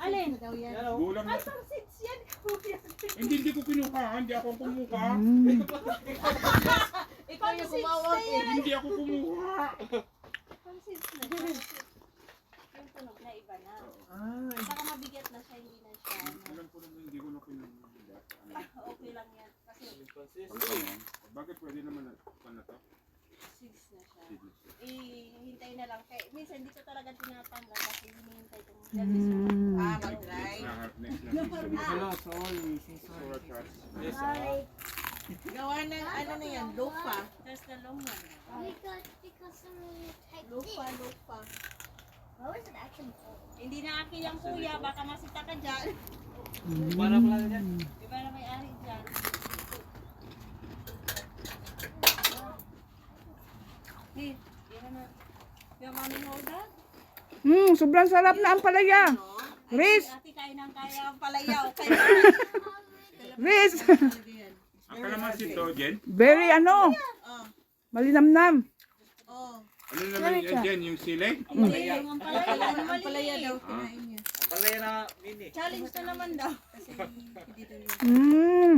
Alin? daw yan. Gulang na. Ay, pang seeds yan, kuya. Hindi, hindi ko kinuha. Hindi ako kumuha. Mm. Ikaw yung kumawag eh. Hindi ako kumuha. Pang seeds na siya. Yung tunog na iba na. Saka mabigat na siya, hindi na siya. ano. Alam ko naman hindi ko na kinuha. Ah, Okay lang yan. Kasi Bakit pwede naman na pa na to? seeds na siya. Eh, hintay na lang. Kaya, minsan hindi ko talaga tinatanggal kasi hinihintay kong Mm. Ah, Hello, sorry. Sora chats. Gawa ng ano na yan, lupa. Tapos na long one. Because because someone typed Lupa, it. lupa. What was it actually called? Hindi na akin yung kuya, baka masita ka dyan. Para pala yan. Di na may ari dyan? Hey, na. Yung mami hold that? Mm, sobrang sarap na ang palaya. Riz, Ate, kain ng kaya ang palayaw. Kaya Riz. Ang kalamansi to, Jen? Very ano, Oh, malinamnam. oh. Ano naman yan, Jen? Yung sili? hindi yung ang palaya. Ang Ang palaya daw, kinain niya. Palaya na mini. Challenge na naman daw. Kasi hindi daw yun. Mm.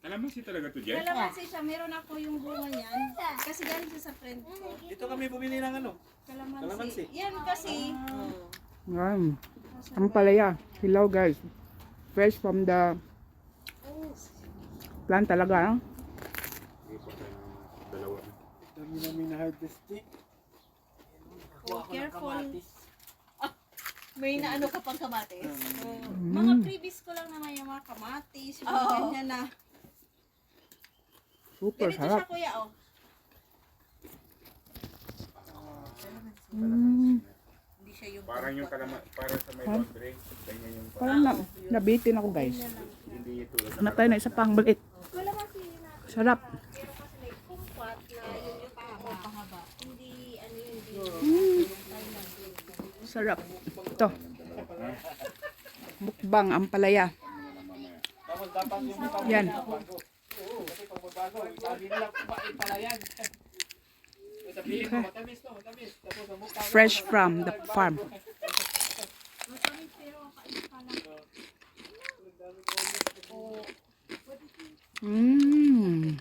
Kalamansi talaga to, Jen? Kalamansi siya, meron ako yung bunga niyan. Kasi galing siya sa friend ko. Dito kami bumili ng ano. Kalamansi. Kalamansi. Yan kasi. Oh. Yan. Ang palaya. Hello guys. Fresh from the plant talaga. No? Dami namin na harvest eh. Oh, careful. May naano ka pang kamatis? Oh, mga previous ko lang naman yung mga kamatis, yung mga Oo. ganyan na. Super Ganito siya sarap. kuya, oh. Mm. Siya yung Parang yung kalaman, parang sa may laundry. Ganyan yung Parang na, nabitin ako guys. Hindi ito. Natay na isa pang balit. Kalamansi na. Sarap. Pero kasi may kumpat na yun yung pahaba. pahaba. Hindi, ano yun, hindi. Sarap. Ito. Mukbang ang palaya. Yan. kasi pag magbago, sabi mo, Fresh from the farm. Masamit pero kain pa lang. Mm.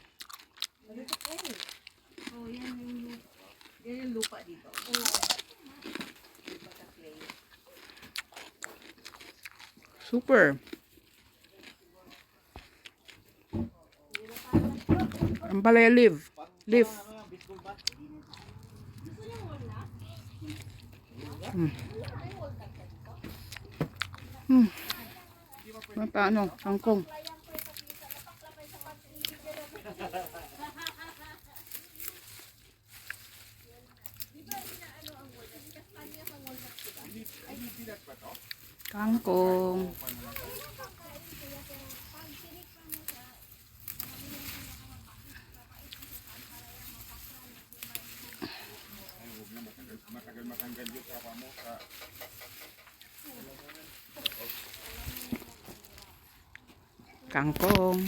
Oh, yan yung. Yan yung lupa dito. Super. Ang palaya leaf. Leaf. Hmm. Hmm. Ano pa ano? Kangkong. Kangkong. kangkong.